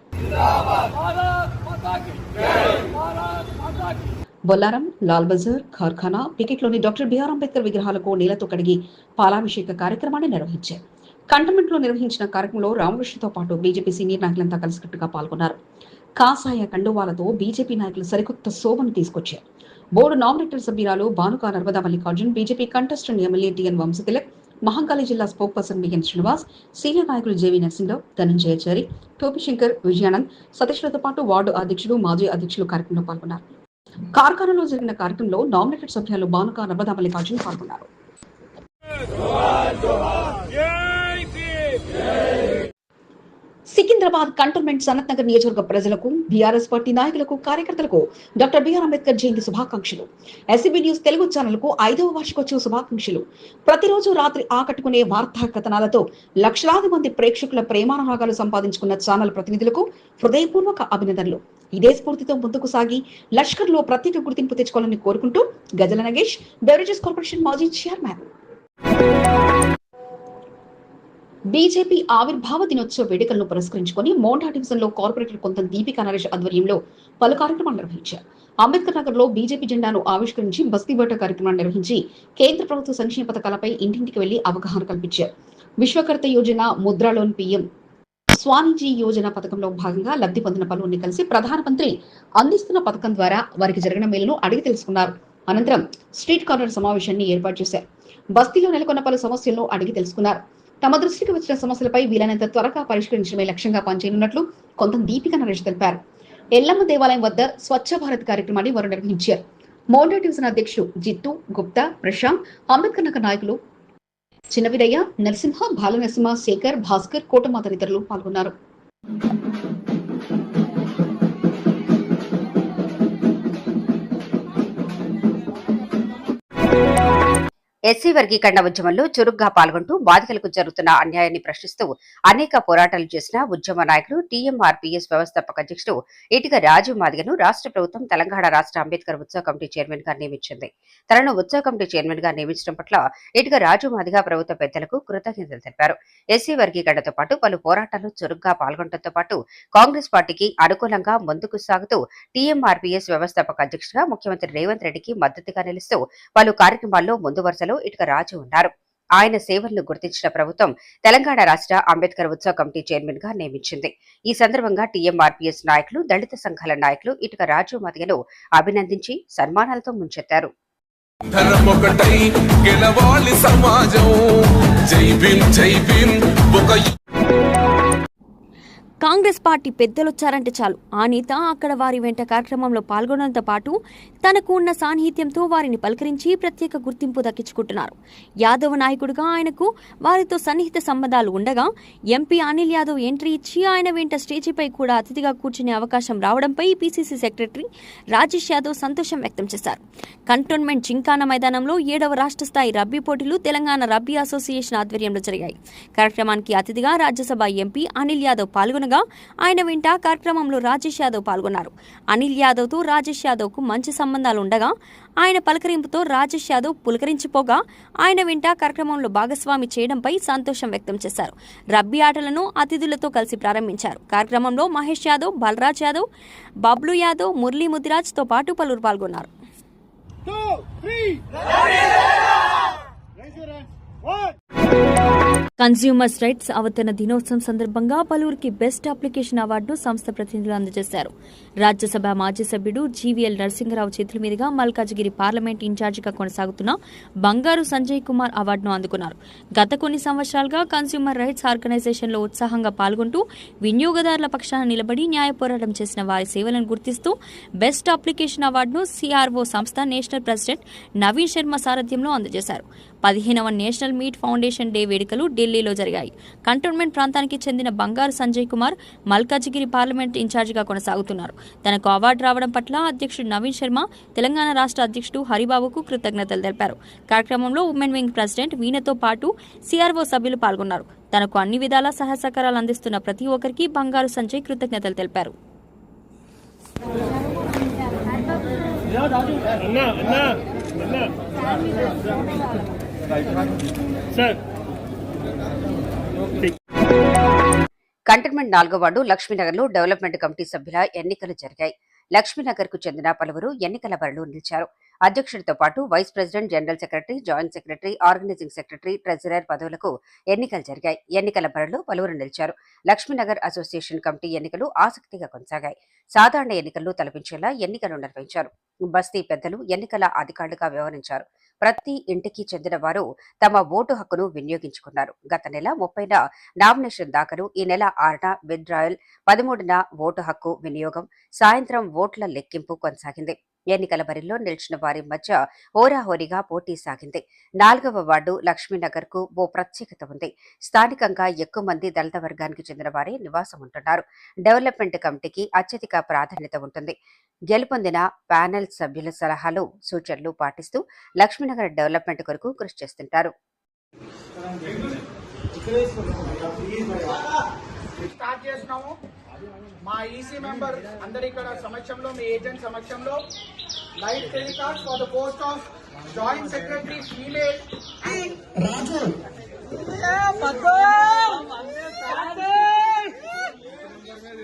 బొల్లారం లాల్ బజార్ ఖార్ఖానా పికెట్లోని డాక్టర్ బిఆర్ అంబేద్కర్ విగ్రహాలకు నీళ్ళతో కడిగి పాలాభిషేక కార్యక్రమాన్ని నిర్వహించారు. కంటోన్మెంట్లో నిర్వహించిన కార్యక్రమంలో రామకృష్ణతో పాటు బీజేపీ సీనియర్ నాయకులంతా కలిసికట్టుగా పాల్గొన్నారు. కాసాయ కండువాలతో బీజేపీ నాయకులు సరికొత్త శోభను తీసుకొచ్చారు. బోర్డు నామినేటెడ్ సభ్యురాలు Bhanuka Narmada Mallikarjun BJP contestant MLA TN Vamshatilak Mahankali జిల్లా స్పోక్పర్సన్ బిఎన్ శ్రీనివాస్ సీనియర్ నాయకులు జేవి నరసింహరావు ధనంజయచారి టోపిశంకర్ విజయానంద్ సతీష్లతో పాటు వార్డు అధ్యక్షుడు మాజీ అధ్యక్షులు కార్యక్రమంలో పాల్గొన్నారు కార్ఖానాలో జరిగిన కార్యక్రమంలో నామినేటెడ్ సభ్యులు బానుకా నర్మదా మల్లికార్జున్ పాల్గొన్నారు సికింద్రాబాద్ కంటోన్మెంట్ సనత్ నగర్ నియోజకవర్గ ప్రజలకు బీఆర్ఎస్ పార్టీ నాయకులకు కార్యకర్తలకు డాక్టర్ బిఆర్ అంబేద్కర్ జయంతి శుభాకాంక్షలు. ఎస్సీబీ న్యూస్ తెలుగు ఛానల్కు ఐదవ వార్షికోత్సవ శుభాకాంక్షలు. ప్రతిరోజు రాత్రి ఆకట్టుకునే వార్తా కథనాలతో లక్షలాది మంది ప్రేక్షకుల ప్రేమానురాగాలు సంపాదించుకున్న ఛానల్ ప్రతినిధులకు హృదయపూర్వక అభినందనలు. ఇదే స్ఫూర్తితో ముందుకు సాగి లష్కర్లో ప్రత్యేక గుర్తింపు తెచ్చుకోవాలని కోరుకుంటూ గజల నగేష్ బెవరేజెస్ కార్పొరేషన్ మాజీ చైర్మన్. బీజేపీ ఆవిర్భావ దినోత్సవ వేడుకలను పురస్కరించుకొని మోండా డివిజన్లో కార్పొరేటర్ కొంత దీపికా నరేష్ ఆధ్వర్యంలో పలు కార్యక్రమాలు నిర్వహించారు. అంబేద్కర్ నగర్లో బీజేపీ జెండాను ఆవిష్కరించి బస్తీ బట్ట కార్యక్రమాన్ని నిర్వహించి కేంద్ర ప్రభుత్వ సంక్షేమ పథకాలపై ఇంటింటికి వెళ్ళి అవగాహన కల్పించారు. విశ్వకర్త యోజన ముద్రా లోన్ పీఎం స్వామీజీ యోజన పథకంలో భాగంగా లబ్ధి పొందిన పలువురిని కలిసి ప్రధానమంత్రి అందిస్తున్న పథకం ద్వారా వారికి జరిగిన మేలును అడిగి తెలుసుకున్నారు. అనంతరం స్ట్రీట్ కార్నర్ సమావేశాన్ని ఏర్పాటు చేశారు. బస్తీలో నెలకొన్న పలు సమస్యలను అడిగి తెలుసుకున్నారు. తమ దృష్టికి వచ్చిన సమస్యలపై వీలైనంత త్వరగా పరిష్కరించడమే లక్ష్యంగా పనిచేయనున్నట్లు కొంత దీపిక నరేష్ తెలిపారు. ఎల్లమ్మ దేవాలయం వద్ద స్వచ్ఛ భారత్ కార్యక్రమాన్ని వారు నిర్వహించారు. మోండా డివిజన్ అధ్యక్షుడు జిత్తు గుప్తా ప్రశాంత్ అంబేద్కర్ నగర్ నాయకులు చిన్నవీరయ్య నరసింహ బాలనరసింహ శేఖర్ భాస్కర్ కోటమాత తదితరులు పాల్గొన్నారు. ఎస్సీ వర్గీకరణ ఉద్యమంలో చురుగ్గా పాల్గొంటూ బాధితులకు జరుగుతున్న అన్యాయాన్ని ప్రశ్నిస్తూ అనేక పోరాటాలు చేసిన ఉద్యమ నాయకులు టీఎంఆర్పీఎస్ వ్యవస్థాపక అధ్యక్షుడు ఇటుక రాజు మాదిగను రాష్ట్ర ప్రభుత్వం తెలంగాణ రాష్ట్ర అంబేద్కర్ ఉత్సవ కమిటీ చైర్మన్గా నియమించింది. తనను ఉత్సవ కమిటీ చైర్మన్గా నియమించడం పట్ల ఇటుక రాజు మాదిగ ప్రభుత్వ పెద్దలకు కృతజ్ఞతలు తెలిపారు. ఎస్సీ వర్గీకరణతో పాటు పలు పోరాటాల్లో చురుగ్గా పాల్గొనడంతో పాటు కాంగ్రెస్ పార్టీకి అనుకూలంగా ముందుకు సాగుతూ టీఎంఆర్పీఎస్ వ్యవస్థాపక అధ్యక్షుడిగా ముఖ్యమంత్రి రేవంత్ రెడ్డికి మద్దతుగా నిలుస్తూ పలు కార్యక్రమాల్లో ముందు వరుసలో ఇటుక రాజు ఉన్నారు. ఆయన సేవలను గుర్తించిన ప్రభుత్వం తెలంగాణ రాష్ట్ర అంబేద్కర్ ఉత్సవ కమిటీ చైర్మన్గా నియమించింది. ఈ సందర్భంగా టీఎంఆర్పీఎస్ నాయకులు దళిత సంఘాల నాయకులు ఇటుక రాజు మదిగను అభినందించి సన్మానాలతో ముంచెత్తారు. సమాజం. కాంగ్రెస్ పార్టీ పెద్దలొచ్చారంటే చాలు. ఆ నేత అక్కడ వారి వెంట కార్యక్రమంలో పాల్గొనడంతో పాటు తనకు ఉన్న సాన్నిహిత్యంతో వారిని పలకరించి ప్రత్యేక గుర్తింపు దక్కించుకుంటున్నారు. యాదవ్ నాయకుడిగా ఆయనకు వారితో సన్నిహిత సంబంధాలు ఉండగా ఎంపీ అనిల్ యాదవ్ ఎంట్రీ ఇచ్చి ఆయన వెంట స్టేజీపై కూడా అతిథిగా కూర్చునే అవకాశం రావడంపై పీసీసీ సెక్రటరీ రాజేష్ యాదవ్ సంతోషం వ్యక్తం చేశారు. కంటోన్మెంట్ జింకాన మైదానంలో ఏడవ రాష్ట్ర స్థాయి రబ్బీ పోటీలు తెలంగాణ రబ్బీ అసోసియేషన్ ఆధ్వర్యంలో జరిగాయి. కార్యక్రమానికి అతిథిగా రాజ్యసభ ఎంపీ అనిల్ యాదవ్ పాల్గొనగా ఆయన వెంట కార్యక్రమంలో రాజేష్ యాదవ్ పాల్గొన్నారు. అనిల్ యాదవ్తో రాజేష్ యాదవ్కు మంచి సంబంధాలు ఉండగా ఆయన పలకరింపుతో రాజేష్ యాదవ్ పులకరించిపోగా ఆయన వెంట కార్యక్రమంలో భాగస్వామి చేయడంపై సంతోషం వ్యక్తం చేశారు. రబ్బీ ఆటలను అతిథులతో కలిసి ప్రారంభించారు. కార్యక్రమంలో మహేష్ యాదవ్ బలరాజ్ యాదవ్ బబ్లు యాదవ్ మురళీ ముదిరాజ్తో పాటు పలువురు పాల్గొన్నారు. కన్స్యూమర్స్ రైట్స్ అవతరణ దినోత్సవం సందర్భంగా పలువురికి బెస్ట్ అప్లికేషన్ అవార్డును సంస్థ ప్రతినిధులు అందజేశారు. రాజ్యసభ మాజీ సభ్యుడు జీవీఎల్ నరసింహరావు చేతుల మీదుగా మల్కాజిగిరి పార్లమెంట్ ఇన్ఛార్జిగా కొనసాగుతున్న బంగారు సంజయ్ కుమార్ అవార్డును అందుకున్నారు. గత కొన్ని సంవత్సరాలుగా కన్స్యూమర్ రైట్స్ ఆర్గనైజేషన్లో ఉత్సాహంగా పాల్గొంటూ వినియోగదారుల పక్షాన నిలబడి న్యాయ పోరాటం చేసిన వారి సేవలను గుర్తిస్తూ బెస్ట్ అప్లికేషన్ అవార్డును సిఆర్ఓ సంస్థ నేషనల్ ప్రెసిడెంట్ నవీన్ శర్మ సారథ్యంలో అందజేశారు. పదిహేనవ నేషనల్ మీట్ ఫౌండేషన్ డే వేడుకలు ఢిల్లీలో జరిగాయి. కంటోన్మెంట్ ప్రాంతానికి చెందిన బంగారు సంజయ్ కుమార్ మల్కాజిగిరి పార్లమెంట్ ఇన్ఛార్జిగా కొనసాగుతున్నారు. తనకు అవార్డు రావడం పట్ల అధ్యక్షుడు నవీన్ శర్మ తెలంగాణ రాష్ట్ర అధ్యక్షుడు హరిబాబుకు కృతజ్ఞతలు తెలిపారు. కార్యక్రమంలో ఉమెన్ వింగ్ ప్రెసిడెంట్ వీణతో పాటు సిఆర్ఓ సభ్యులు పాల్గొన్నారు. తనకు అన్ని విధాల సహాయ సహకారాలు అందిస్తున్న ప్రతి ఒక్కరికి బంగారు సంజయ్ కృతజ్ఞతలు తెలిపారు. కంటైన్మెంట్ నాలుగో వార్డు లక్ష్మీనగర్లో డెవలప్మెంట్ కమిటీ సభ్యుల ఎన్నికలు జరిగాయి. లక్ష్మీనగర్కు చెందిన పలువురు ఎన్నికల బరిలో నిలిచారు. అధ్యక్షుడితో పాటు vice president general secretary joint secretary organising secretary treasurer పదవులకు ఎన్నికలు జరిగాయి. ఎన్నికల బరిలో పలువురు నిలిచారు. లక్ష్మీనగర్ అసోసియేషన్ కమిటీ ఎన్నికలు ఆసక్తిగా కొనసాగాయి. సాధారణ ఎన్నికల్లో తలపించేలా ఎన్నికలు నిర్వహించారు. బస్తీ పెద్దలు ఎన్నికల అధికారులుగా వ్యవహరించారు. ప్రతి ఇంటికి చెందిన వారు తమ ఓటు హక్కును వినియోగించుకున్నారు. గత నెల ముప్పైన నామినేషన్ దాఖలు. ఈ నెల ఆరున విత్డ్రాయల్. పదమూడున ఓటు హక్కు వినియోగం. సాయంత్రం ఓట్ల లెక్కింపు కొనసాగింది. ఎన్నికల బరిలో నిలిచిన వారి మధ్య హోరాహోరీగా పోటీ సాగింది నాలుగవ వార్డు లక్ష్మీనగర్కు ఓ ప్రత్యేకత ఉంది స్థానికంగా ఎక్కువ మంది దళిత వర్గానికి చెందిన వారే నివాసం ఉంటున్నారు డెవలప్మెంట్ కమిటీకి అత్యధిక ప్రాధాన్యత ఉంటుంది గెలుపొందిన ప్యానెల్ సభ్యుల సలహాలు సూచనలు పాటిస్తూ లక్ష్మీనగర్ డెవలప్మెంట్ కొరకు కృషి చేస్తుంటారు స్టార్ట్ చేసినాము మా ఈసీ మెంబర్ అందరి ఇక్కడ సమక్షంలో మీ ఏజెంట్ సమక్షంలో live telecast for the post of joint secretary female Raju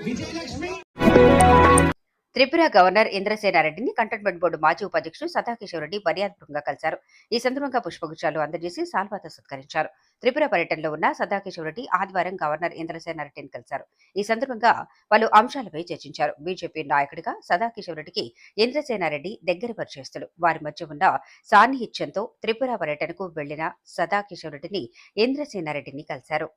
Vijayalakshmi. Tripura governor ఇంద్రసేనారెడ్డిని cantonment board మాజీ ఉపాధ్యక్షుడు సదాకిషోర్ రెడ్డి మర్యాదపూర్వకంగా కలిశారు. ఈ సందర్భంగా పుష్పగుచ్చాలు అందజేసి సాల్వాతో సత్కరించారు. త్రిపుర పర్యటనలో ఉన్న సదాకిషోర్ రెడ్డి ఆదివారం గవర్నర్ ఇంద్రసేనారెడ్డిని కలిశారు. ఈ సందర్భంగా పలు అంశాలపై చర్చించారు. బీజేపీ నాయకుడిగా సదాకిషోర్ రెడ్డికి ఇంద్రసేనారెడ్డి దగ్గర పరిచేస్తులు వారి మధ్య ఉన్న సాన్నిహిత్యంతో త్రిపుర పర్యటనకు వెళ్ళిన సదాకిషోర్ రెడ్డిని ఇంద్రసేనారెడ్డిని కలిశారు.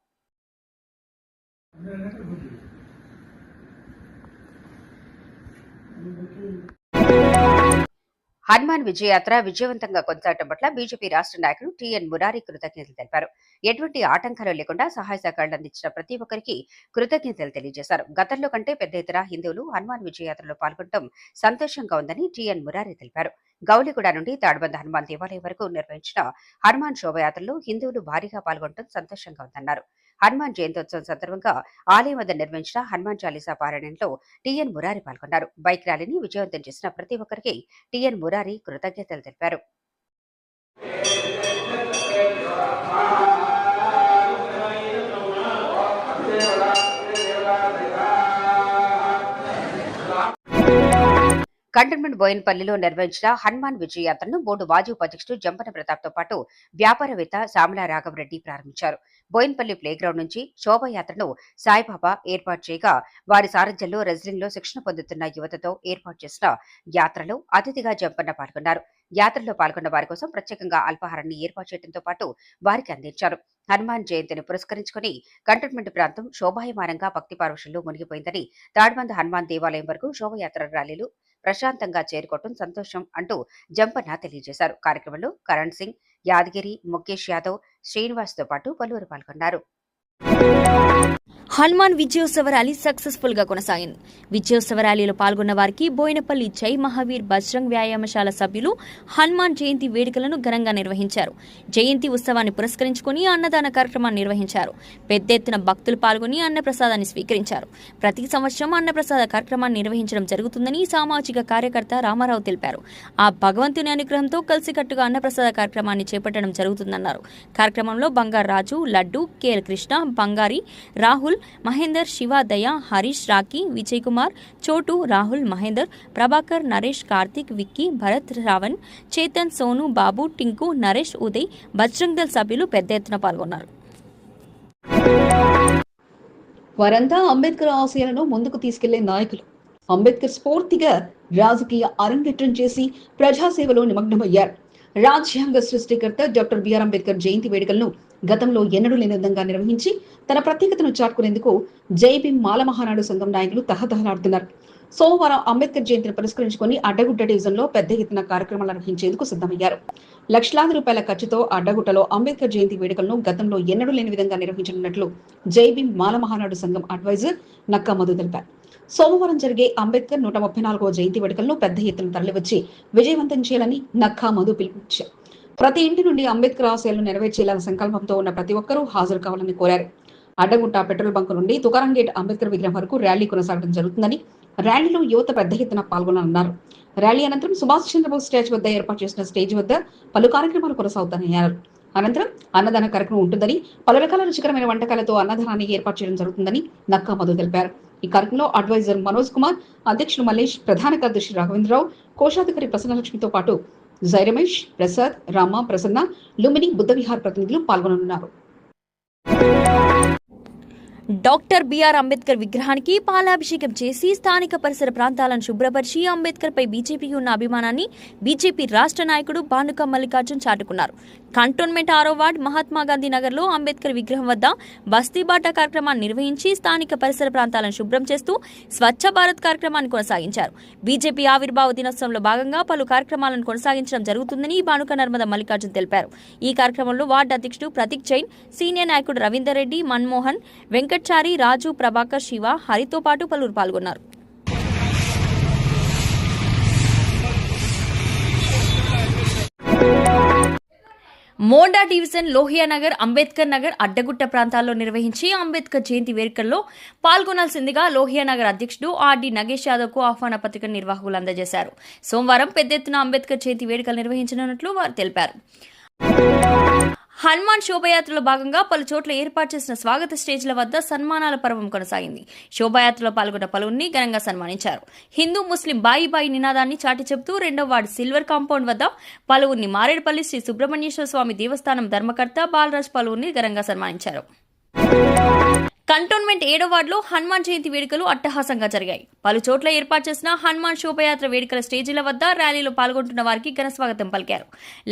హనుమాన్ విజయయాత్ర విజయవంతంగా కొనసాగడం పట్ల బీజేపీ రాష్ట్ర నాయకులు టీఎన్ మురారి కృతజ్ఞతలు తెలిపారు. ఎటువంటి ఆటంకాలు లేకుండా సహాయ సహకారాలు అందించిన ప్రతి ఒక్కరికి కృతజ్ఞతలు తెలియజేశారు. గతంలో కంటే పెద్ద ఎత్తున హిందువులు హనుమాన్ విజయయాత్రలో పాల్గొనడం సంతోషంగా ఉందని టీఎన్ మురారి తెలిపారు. గౌలిగూడ నుండి తాడబంద హనుమాన్ దేవాలయం వరకు నిర్వహించిన హనుమాన్ శోభయాత్రలో హిందువులు భారీగా పాల్గొనడం సంతోషంగా ఉందన్నారు. హనుమాన్ జయంతోత్సవం సందర్భంగా ఆలయం వద్ద నిర్వహించిన హనుమాన్ చాలీసా పారాయణంలో టీఎన్ మురారి పాల్గొన్నారు. బైక్ ర్యాలీని విజయవంతం చేసిన ప్రతి ఒక్కరికి టీఎన్ మురారి కృతజ్ఞతలు తెలిపారు. కంటోన్మెంట్ బోయన్పల్లిలో నిర్వహించిన హనుమాన్ విజయయాత్రను బోర్డు మాజీ ఉపాధ్యక్షుడు జంపన ప్రతాప్తో పాటు వ్యాపారవేత్త సామల రాఘవరెడ్డి ప్రారంభించారు. బోయిన్పల్లి ప్లేగ్రౌండ్ నుంచి శోభయాత్రను సాయిబాబా ఏర్పాటు చేయగా వారి సారథ్యంలో రెజ్లింగ్లో శిక్షణ పొందుతున్న యువతతో ఏర్పాటు చేసిన యాత్రలో అతిథిగా జంపన్న పాల్గొన్నారు. యాత్రలో పాల్గొన్న వారి కోసం ప్రత్యేకంగా అల్పాహారాన్ని ఏర్పాటు చేయడంతో పాటు వారికి అందించారు. హనుమాన్ జయంతిని పురస్కరించుకుని కంటోన్మెంట్ ప్రాంతం శోభాయమానంగా భక్తి పార్వశంలో మునిగిపోయిందని తాడ్బంద్ హనుమాన్ దేవాలయం వరకు శోభయాత్ర ర్యాలీలు ప్రశాంతంగా చేరుకోవటం సంతోషం అంటూ జంపన్న తెలియజేశారు. కార్యక్రమంలో కరణ్ సింగ్ యాదగిరి ముఖేష్ యాదవ్ శ్రీనివాస్తో పాటు పలువురు పాల్గొన్నారు. హనుమాన్ విజయోత్సవ ర్యాలీ సక్సెస్ఫుల్గా కొనసాగింది. విజయోత్సవ ర్యాలీలో పాల్గొన్న వారికి బోయినపల్లి జై మహావీర్ బజరంగ్ వ్యాయామశాల సభ్యులు హనుమాన్ జయంతి వేడుకలను ఘనంగా నిర్వహించారు. జయంతి ఉత్సవాన్ని పురస్కరించుకుని అన్నదాన కార్యక్రమాన్ని నిర్వహించారు. పెద్ద ఎత్తున భక్తులు పాల్గొని అన్నప్రసాదాన్ని స్వీకరించారు. ప్రతి సంవత్సరం అన్నప్రసాద కార్యక్రమాన్ని నిర్వహించడం జరుగుతుందని సామాజిక కార్యకర్త రామారావు తెలిపారు. ఆ భగవంతుని అనుగ్రహంతో కలిసికట్టుగా అన్నప్రసాద కార్యక్రమాన్ని చేపట్టడం జరుగుతుందన్నారు. కార్యక్రమంలో బంగారు రాజు లడ్డు కేఎల్ కృష్ణ బంగారి రాహుల్ మహేందర్ శివ దయ హరీష్ రాకీ విజయ్ కుమార్ చోటు రాహుల్ మహేందర్ ప్రభాకర్ నరేష్ కార్తిక్ విక్కీ భరత్ రావణ్ చేతన్ సోను బాబు టింకు నరేష్ ఉదయ్ బజరంగ్ దళ్ సభ్యులు పెద్ద ఎత్తున పాల్గొన్నారు. వారంతా అంబేద్కర్ ఆశయాలను ముందుకు తీసుకెళ్ళే నాయకులు. అంబేద్కర్ స్ఫూర్తిగా రాజకీయ అరంగేట్రం చేసి ప్రజాసేవలో నిమగ్నమయ్యారు. రాజ్యాంగ సృష్టికర్త డాక్టర్ బిఆర్ అంబేద్కర్ జయంతి వేడుకలను గతంలో ఎన్నడూ లేని విధంగా నిర్వహించి తన ప్రత్యేకతను చాటుకునేందుకు జై భీమ్ మాల మహానాడు సంఘం నాయకులు తహతహలాడుతున్నారు. సోమవారం అంబేద్కర్ జయంతిని పురస్కరించుకొని అడ్డగుట్ట డివిజన్లో పెద్ద ఎత్తున కార్యక్రమాలు నిర్వహించేందుకు సిద్ధమయ్యారు. లక్షలాది రూపాయల ఖర్చుతో అడ్డగుట్టలో అంబేద్కర్ జయంతి వేడుకలను గతంలో ఎన్నడూ లేని విధంగా నిర్వహించనున్నట్లు జై భీమ్ మాల మహానాడు సంఘం అడ్వైజర్ నక్కా మధు తెలిపారు. సోమవారం జరిగే అంబేద్కర్ నూట ముప్పై నాలుగో జయంతి వేడుకలను పెద్ద ఎత్తున తరలివచ్చి విజయవంతం చేయాలని నక్కా మధు పిలుపునిచ్చారు. ప్రతి ఇంటి నుండి అంబేద్కర్ ఆశయాలను నెరవేర్చేలా సంకల్పంతో ఉన్న ప్రతి ఒక్కరూ హాజరు కావాలని కోరారు. అడ్డగుట్ట పెట్రోల్ బంక్ నుండి తుకారం గేట్ అంబేద్కర్ విగ్రహం వరకు ర్యాలీ కొనసాగడం జరుగుతుందని ర్యాలీలో యువత పెద్ద ఎత్తున పాల్గొననున్నారు ర్యాలీ అనంతరం సుభాష్ చంద్రబోస్ స్టాచ్యూ వద్ద ఏర్పాటు చేసిన స్టేజ్ వద్ద పలు కార్యక్రమాలు కొనసాగుతాయన్నారు. అనంతరం అన్నదాన కార్యక్రమం ఉంటుందని పలు రకాల రుచికరమైన వంటకాలతో అన్నదానాన్ని ఏర్పాటు చేయడం జరుగుతుందని నక్కా మధు తెలిపారు. ఈ కార్యక్రమంలో అడ్వైజర్ మనోజ్ కుమార్ అధ్యక్షుడు మల్లేష్ ప్రధాన కార్యదర్శి రాఘవేంద్రరావు కోశాధికారి ప్రసన్నలక్ష్మితో పాటు జై రమేష్ ప్రసాద్ రామ ప్రసన్న లుమిని బుద్ధవిహార్ ప్రతినిధులు పాల్గొననున్నారు. డాక్టర్ బిఆర్ అంబేద్కర్ విగ్రహానికి పాలాభిషేకం చేసి స్థానిక పరిసర ప్రాంతాలను శుభ్రపరిచి అంబేద్కర్ పై బీజేపీకి ఉన్న అభిమానాన్ని బీజేపీ రాష్ట్ర నాయకుడు భానుక మల్లికార్జున్ చాటుకున్నారు. కంటోన్మెంట్ ఆరో వార్డ్ మహాత్మా గాంధీ నగర్లో అంబేద్కర్ విగ్రహం వద్ద బస్తీబాట కార్యక్రమాన్ని నిర్వహించి స్థానిక పరిసర ప్రాంతాలను శుభ్రం చేస్తూ స్వచ్ఛ భారత్ కార్యక్రమాన్ని కొనసాగించారు. బీజేపీ ఆవిర్భావ దినోత్సవంలో భాగంగా పలు కార్యక్రమాలను కొనసాగించడం జరుగుతుందని భానుక నర్మద మల్లికార్జున్ తెలిపారు. ఈ కార్యక్రమంలో వార్డు అధ్యక్షుడు ప్రతీక్ జైన్ సీనియర్ నాయకుడు రవీందర్ రెడ్డి మన్మోహన్ వెంకట్చారి రాజు ప్రభాకర్ శివ హరితో పాటు పలువురు పాల్గొన్నారు. మోండా డివిజన్ లోహియానగర్ అంబేద్కర్ నగర్ అడ్డగుట్ట ప్రాంతాల్లో నిర్వహించి అంబేద్కర్ జయంతి వేడుకల్లో పాల్గొనాల్సిందిగా లోహియానగర్ అధ్యక్షుడు ఆర్డి నగేష్ యాదవ్కు ఆహ్వాన పత్రిక నిర్వాహకులు అందజేశారు. సోమవారం పెద్ద ఎత్తున అంబేద్కర్ జయంతి వేడుకలు నిర్వహించనున్నట్లు వారు తెలిపారు. హనుమాన్ శోభయాత్రలో భాగంగా పలు చోట్ల ఏర్పాటు చేసిన స్వాగత స్టేజ్ల వద్ద సన్మానాల పర్వం కొనసాగింది. శోభయాత్రలో పాల్గొన్న పలువురిని ఘనంగా సన్మానించారు. హిందూ ముస్లిం బాయి బాయి నినాదాన్ని చాటి చెబుతూ రెండవ వార్డు సిల్వర్ కాంపౌండ్ వద్ద పలువురిని మారేడుపల్లి శ్రీ సుబ్రహ్మణ్యేశ్వర స్వామి దేవస్థానం ధర్మకర్త బాలరాజ్ పలువురిని ఘనంగా సన్మానించారు. కంటోన్మెంట్ ఏడో వార్డులో హనుమాన్ జయంతి వేడుకలు అట్టహాసంగా జరిగాయి. పలు చోట్ల ఏర్పాటు చేసిన హనుమాన్ శోభయాత్ర వేడుకల స్టేజీల వద్ద ర్యాలీలో పాల్గొంటున్న వారికి ఘన స్వాగతం పలికారు.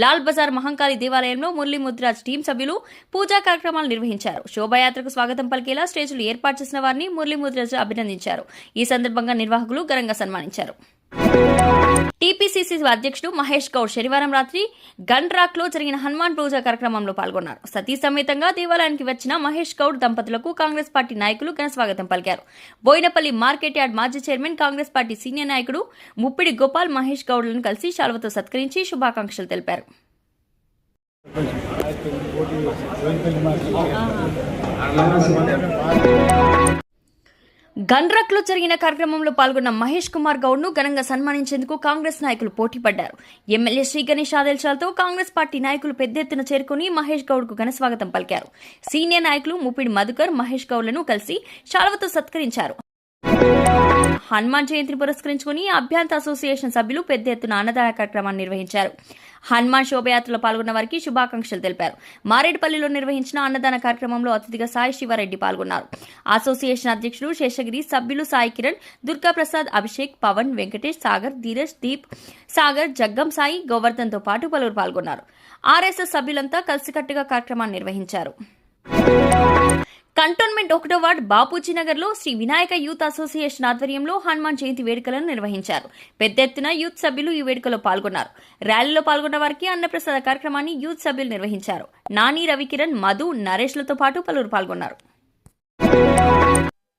లాల్ బజార్ మహంకాళి దేవాలయంలో మురళీ ముద్రాజ్ టీం సభ్యులు పూజా కార్యక్రమాలు నిర్వహించారు. శోభయాత్రకు స్వాగతం పలికేలా స్టేజీలు ఏర్పాటు చేసిన వారిని మురళీ ముద్రాజ్ అభినందించారు. ఈ సందర్భంగా నిర్వాహకులు ఘనంగా సన్మానించారు. టీపీసీసీ అధ్యక్షుడు మహేష్ గౌడ్ శనివారం రాత్రి గన్లో జరిగిన హనుమాన్ పూజా కార్యక్రమంలో పాల్గొన్నారు. సతీ సమేతంగా దేవాలయానికి వచ్చిన మహేష్ గౌడ్ దంపతులకు కాంగ్రెస్ పార్టీ నాయకులు ఘనస్వాగతం పలికారు. బోయినపల్లి మార్కెట్ యార్డ్ మాజీ చైర్మన్ కాంగ్రెస్ పార్టీ సీనియర్ నాయకుడు ముప్పిడి గోపాల్ మహేష్ గౌడ్లను కలిసి శాల్వతో సత్కరించి శుభాకాంక్షలు తెలిపారు. గన్రక్లో జరిగిన కార్యక్రమంలో పాల్గొన్న మహేష్ కుమార్ గౌడ్ను ఘనంగా సన్మానించేందుకు కాంగ్రెస్ నాయకులు పోటీ పడ్డారు ఎమ్మెల్యే శ్రీ గణేష్ ఆదేశాలతో కాంగ్రెస్ పార్టీ నాయకులు పెద్ద ఎత్తున చేరుకుని మహేష్ గౌడ్కు ఘనస్వాగతం పలికారు. సీనియర్ నాయకులు ముప్పిడి మధుకర్ మహేష్ గౌడ్లను కలిసి శాల్వతో సత్కరించారు. హనుమాన్ జయంతిని పురస్కరించుకుని అభ్యంత అసోసియేషన్ సభ్యులు పెద్ద ఎత్తున అన్నదాన కార్యక్రమాన్ని నిర్వహించారు. హనుమాన్ శోభయాత్రలో పాల్గొన్న వారికి శుభాకాంక్షలు తెలిపారు. మారేడుపల్లిలో నిర్వహించిన అన్నదాన కార్యక్రమంలో అతిథిగా సాయి శివారెడ్డి పాల్గొన్నారు. అసోసియేషన్ అధ్యక్షుడు శేషగిరి సభ్యులు సాయి కిరణ్ దుర్గా ప్రసాద్ అభిషేక్ పవన్ వెంకటేష్ సాగర్ ధీరజ్ దీప్ సాగర్ జగ్గం సాయి గోవర్ధన్తో పాటు పలువురు పాల్గొన్నారు. ఆర్ఎస్ఎస్ సభ్యులంతా కలిసికట్టుగా కార్యక్రమాన్ని నిర్వహించారు. కంటోన్మెంట్ ఒకటో వార్డ్ బాపూజీ నగర్లో శ్రీ వినాయక యూత్ అసోసియేషన్ ఆధ్వర్యంలో హనుమాన్ జయంతి వేడుకలను నిర్వహించారు. పెద్ద ఎత్తున యూత్ సభ్యులు ఈ వేడుకలో పాల్గొన్నారు. ర్యాలీలో పాల్గొన్న వారికి అన్నప్రసాద కార్యక్రమాన్ని యూత్ సభ్యులు నిర్వహించారు. నాని రవికిరణ్ మధు నరేష్లతో పాటు పలువురు పాల్గొన్నారు.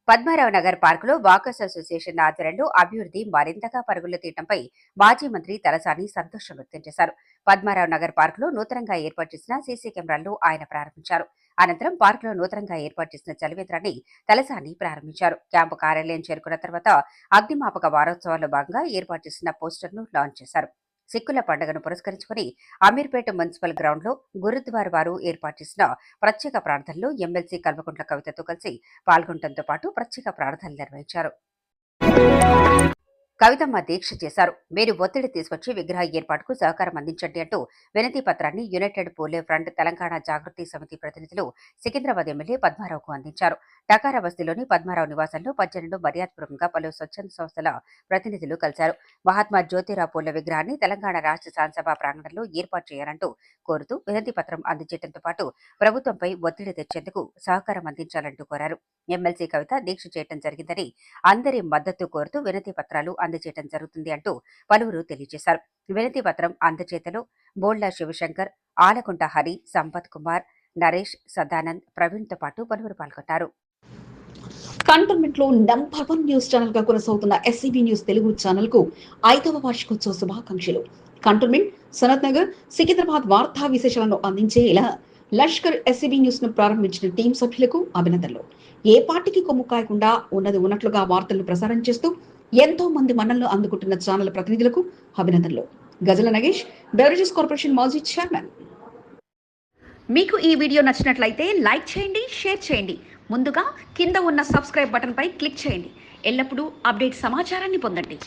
పద్మారావు నగర్ పార్కులో వాకర్స్ అసోసియేషన్ ఆధ్వర్యంలో అభివృద్ధి మరింతగా పరుగులు తీయడంపై మాజీ మంత్రి తలసాని సంతోషం వ్యక్తం చేశారు. పద్మారావు నగర్ పార్కులో నూతనంగా ఏర్పాటు చేసిన సీసీ కెమెరాలను ఆయన ప్రారంభించారు. అనంతరం పార్కులో నూతనంగా ఏర్పాటు చేసిన చలివేంద్రాన్ని తలసాని ప్రారంభించారు. క్యాంపు కార్యాలయం చేరుకున్న తర్వాత అగ్నిమాపక వారోత్సవాల్లో భాగంగా ఏర్పాటు చేసిన పోస్టర్ను లాంచ్ చేశారు. సిక్కుల పండుగను పురస్కరించుకుని అమీర్పేట మున్సిపల్ గ్రౌండ్లో గురుద్వార్ వారు ఏర్పాటు చేసిన ప్రత్యేక ప్రార్థనలో ఎమ్మెల్సీ కల్వకుంట్ల కవితతో కలిసి పాల్గొనడంతో పాటు ప్రత్యేక ప్రార్థనలు నిర్వహించారు. కవితమ్మ దీక్ష చేశారు. మీరు ఒత్తిడి తీసుకొచ్చి విగ్రహ ఏర్పాటుకు సహకారం అందించండి అంటూ వినతి పత్రాన్ని యునైటెడ్ పోలే ఫ్రంట్ తెలంగాణ జాగృతి సమితి ప్రతినిధులు సికింద్రాబాద్ ఎమ్మెల్యే పద్మారావుకు అందించారు. టకారా బస్తీలోని పద్మారావు నివాసంలో పద్దెనిమిది మర్యాదపూర్వకంగా పలు స్వచ్ఛంద సంస్థల ప్రతినిధులు కలిశారు. మహాత్మా జ్యోతిరావు పూల విగ్రహాన్ని తెలంగాణ రాష్ట్ర శాసనసభ ప్రాంగణంలో ఏర్పాటు చేయాలంటూ కోరుతూ వినతి పత్రం అందించడంతో పాటు ప్రభుత్వంపై ఒత్తిడి తెచ్చేందుకు సహకారం అందించాలంటూ కోరారు. ఎమ్మెల్సీ కవిత దీక్ష చేయడం జరిగిందని అందరి మద్దతు కోరుతూ వినతి పత్రాలు అందజేయడం జరుగుతుంది అంటూ పలువురు తెలియజేశారు. వినతి పత్రం అందజేతలో బోళ్ళ శివశంకర్ ఆలకుంట హరి సంపత్ కుమార్ నరేష్ సదానంద్ ప్రవీణ్తో పాటు పలువురు పాల్గొన్నారు కంటోన్మెంట్లో నంబర్ వన్ న్యూస్ ఛానల్గా కొనసాగుతున్న ఎస్సీబీ న్యూస్ తెలుగు ఛానల్కు ఐదవ వార్షికోత్సవ శుభాకాంక్షలు. కంటోన్మెంట్ సనత్ నగర్ సికింద్రాబాద్ వార్తా విశేషాలను అందించే ఇలా లష్కర్ ఎస్సీబీ న్యూస్ను ప్రారంభించిన టీం సభ్యులకు అభినందనలు. ఏ పార్టీకి కొమ్ము కాయకుండా ఉన్నది ఉన్నట్లుగా వార్తలను ప్రసారం చేస్తూ ఎంతో మంది మన్నలను అందుకుంటున్న ఛానల్ ప్రతినిధులకు అభినందనలు. గజల నగేష్ బెవరేజెస్ కార్పొరేషన్ మాజీ చైర్మన్. మీకు ఈ వీడియో నచ్చినట్లయితే లైక్ చేయండి షేర్ చేయండి. ముందుగా కింద ఉన్న సబ్స్క్రైబ్ బటన్పై క్లిక్ చేయండి. ఎల్లప్పుడూ అప్డేట్ సమాచారాన్ని పొందండి.